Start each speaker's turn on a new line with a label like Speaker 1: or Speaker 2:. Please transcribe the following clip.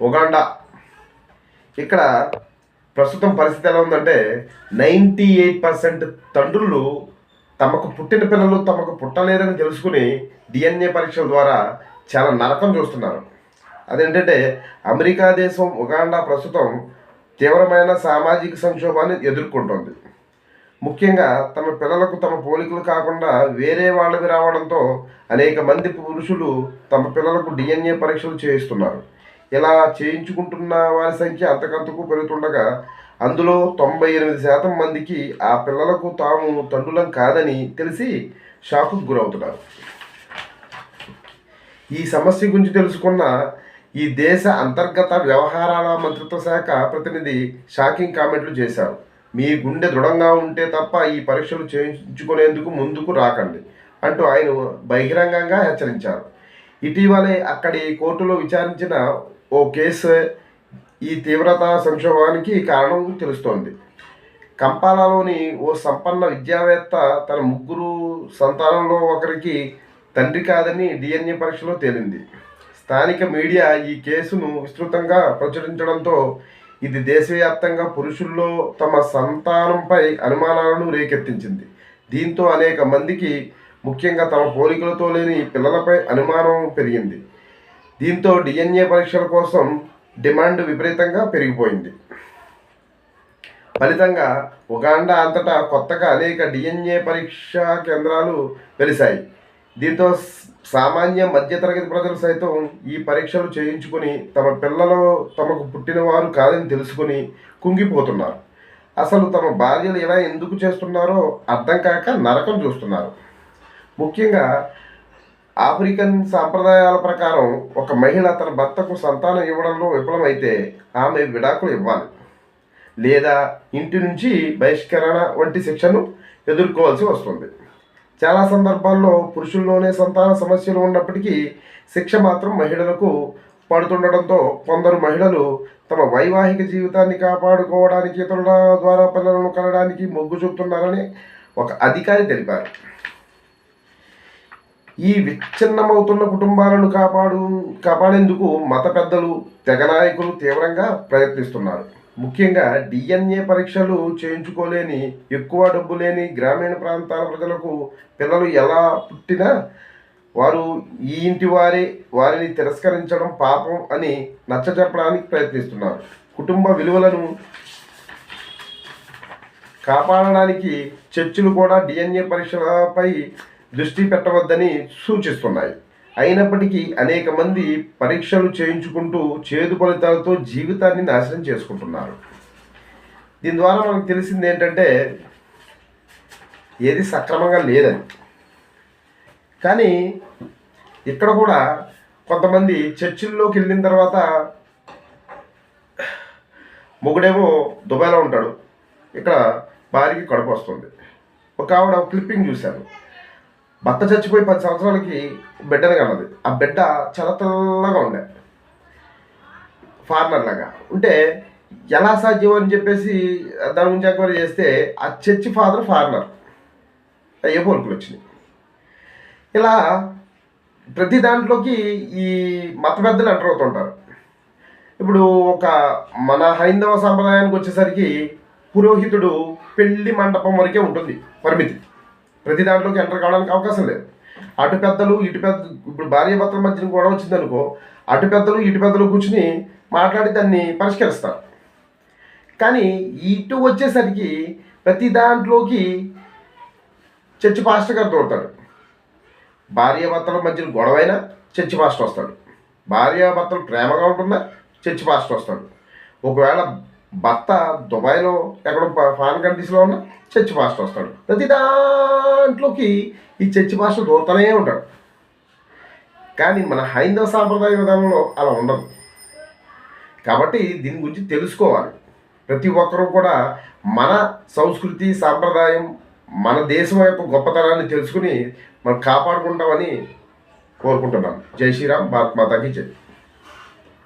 Speaker 1: Uganda ఇక్కడ ప్రస్తుతం పరిస్థితి ఎలా ఉందంటే నైంటీ ఎయిట్ పర్సెంట్ తండ్రులు తమకు పుట్టిన పిల్లలు తమకు పుట్టలేదని తెలుసుకుని డిఎన్ఏ పరీక్షల ద్వారా చాలా నరకం చూస్తున్నారు. అదేంటంటే అమెరికా దేశం ఉగాండా ప్రస్తుతం తీవ్రమైన సామాజిక సంక్షోభాన్ని ఎదుర్కొంటోంది. ముఖ్యంగా తమ పిల్లలకు తమ పోలికలు కాకుండా వేరే వాళ్ళవి రావడంతో అనేక మంది పురుషులు తమ పిల్లలకు డిఎన్ఏ పరీక్షలు చేయిస్తున్నారు. ఇలా చేయించుకుంటున్న వారి సంఖ్య అంతకంతకు పెరుగుతుండగా అందులో తొంభై ఎనిమిది శాతం మందికి ఆ పిల్లలకు తాము తండ్రులం కాదని తెలిసి షాకు గురవుతున్నారు. ఈ సమస్య గురించి తెలుసుకున్న ఈ దేశ అంతర్గత వ్యవహారాల మంత్రిత్వ శాఖ ప్రతినిధి షాకింగ్ కామెంట్లు చేశారు. మీ గుండె దృఢంగా ఉంటే తప్ప ఈ పరీక్షలు చేయించుకునేందుకు ముందుకు రాకండి అంటూ ఆయన బహిరంగంగా హెచ్చరించారు. ఇటీవలే అక్కడి కోర్టులో విచారించిన ఓ కేసు ఈ తీవ్రత సంక్షోభానికి కారణం తెలుస్తోంది. కంపాలాలోని ఓ సంపన్న విద్యావేత్త తన ముగ్గురు సంతానంలో ఒకరికి తండ్రి కాదని డిఎన్ఏ పరీక్షలో తేలింది. స్థానిక మీడియా ఈ కేసును విస్తృతంగా ప్రచురించడంతో ఇది దేశవ్యాప్తంగా పురుషుల్లో తమ సంతానంపై అనుమానాలను రేకెత్తించింది. దీంతో అనేక మందికి ముఖ్యంగా తమ పోలికలతో లేని పిల్లలపై అనుమానం పెరిగింది. దీంతో డిఎన్ఏ పరీక్షల కోసం డిమాండ్ విపరీతంగా పెరిగిపోయింది. ఫలితంగా ఉగాండా అంతటా కొత్తగా అనేక డిఎన్ఏ పరీక్షా కేంద్రాలు వెలిశాయి. దీంతో సామాన్య మధ్యతరగతి ప్రజలు సైతం ఈ పరీక్షలు చేయించుకుని తమ పిల్లలు తమకు పుట్టినవారు కాదని తెలుసుకుని కుంగిపోతున్నారు. అసలు తమ భార్యలు ఇలా ఎందుకు చేస్తున్నారో అర్థం కాక నరకం చూస్తున్నారు. ముఖ్యంగా ఆఫ్రికన్ సాంప్రదాయాల ప్రకారం ఒక మహిళ తన భర్తకు సంతానం ఇవ్వడంలో విఫలమైతే ఆమె విడాకులు ఇవ్వాలి. లేదా ఇంటి నుంచి బహిష్కరణ వంటి శిక్షను ఎదుర్కోవాల్సి వస్తుంది. చాలా సందర్భాల్లో పురుషుల్లోనే సంతాన సమస్యలు ఉన్నప్పటికీ శిక్ష మాత్రం మహిళలకు పడుతుండడంతో కొందరు మహిళలు తమ వైవాహిక జీవితాన్ని కాపాడుకోవడానికి ఇతరుల ద్వారా పిల్లలను కలడానికి మొగ్గు చూపుతున్నారని ఒక అధికారి తెలిపారు. ఈ విచ్ఛిన్నమవుతున్న కుటుంబాలను కాపాడు కాపాడేందుకు మత పెద్దలు తెగ నాయకులు తీవ్రంగా ప్రయత్నిస్తున్నారు. ముఖ్యంగా డిఎన్ఏ పరీక్షలు చేయించుకోలేని ఎక్కువ డబ్బు లేని గ్రామీణ ప్రాంతాల ప్రజలకు పిల్లలు ఎలా పుట్టినా వారు ఈ ఇంటి వారే వారిని తిరస్కరించడం పాపం అని నచ్చజెప్పడానికి ప్రయత్నిస్తున్నారు. కుటుంబ విలువలను కాపాడడానికి చర్చిలు కూడా డిఎన్ఏ పరీక్షలపై దృష్టి పెట్టవద్దని సూచిస్తున్నాయి. అయినప్పటికీ అనేక మంది పరీక్షలు చేయించుకుంటూ చేదు ఫలితాలతో జీవితాన్ని నాశనం చేసుకుంటున్నారు. దీని ద్వారా మనకు తెలిసింది ఏంటంటే ఏది సక్రమంగా లేదని. కానీ ఇక్కడ కూడా కొంతమంది చర్చిల్లోకి వెళ్ళిన తర్వాత మొగుడేమో దుబాయ్లో ఉంటాడు. ఇక్కడ భార్యకి కడుపు వస్తుంది. ఒక ఆవిడ క్లిప్పింగ్ చూశాను. భర్త చచ్చిపోయి పది సంవత్సరాలకి బిడ్డని కన్నది ఆ బిడ్డ చాలా తెల్లగా ఉండే. ఫార్మర్ లాగా. ఉంటే ఎలా సాధ్యం అని చెప్పేసి దాని గురించి ఎంక్వైరీ చేస్తే ఆ చర్చి ఫాదర్ ఫార్మర్ ఏ పోలికలు వచ్చినాయి ఇలా ప్రతి దాంట్లోకి ఈ మత పెద్దలు ఎంటర్ అవుతుంటారు. ఇప్పుడు ఒక మన హైందవ సాంప్రదాయానికి వచ్చేసరికి పురోహితుడు పెళ్ళి మండపం వరకే ఉంటుంది. పరిమితి. ప్రతి దాంట్లోకి ఎంటర్ కావడానికి అవకాశం లేదు. అటు పెద్దలు ఇటు పెద్ద ఇప్పుడు భార్య భర్తల మధ్యన గొడవ వచ్చిందనుకో అటు పెద్దలు ఇటు పెద్దలు కూర్చుని మాట్లాడి దాన్ని పరిష్కరిస్తారు. కానీ ఇటు వచ్చేసరికి ప్రతి దాంట్లోకి చర్చి పాస్టర్ గారు తోడతాడు భార్య భర్తల మధ్యన గొడవైనా చర్చి పాస్టర్ వస్తాడు. భార్య భర్తలు ప్రేమగా ఉంటుందా చర్చి పాస్టర్ వస్తాడు. ఒకవేళ భర్త దుబాయ్లో ఎక్కడో ఫా- కంట్రీస్లో ఉన్న చర్చి పాస్టర్ వస్తాడు. ప్రతి దాంట్లోకి ఈ చర్చి పాస్టర్ దూరతనే ఉంటాడు. కానీ మన హైందవ సాంప్రదాయ విధానంలో అలా ఉండదు. కాబట్టి దీని గురించి తెలుసుకోవాలి. ప్రతి ఒక్కరూ కూడా మన సంస్కృతి సాంప్రదాయం మన దేశం యొక్క గొప్పతనాన్ని తెలుసుకుని మనం కాపాడుకుంటామని కోరుకుంటున్నాను. జై శ్రీరామ్ భారత్ మాతాకి జై.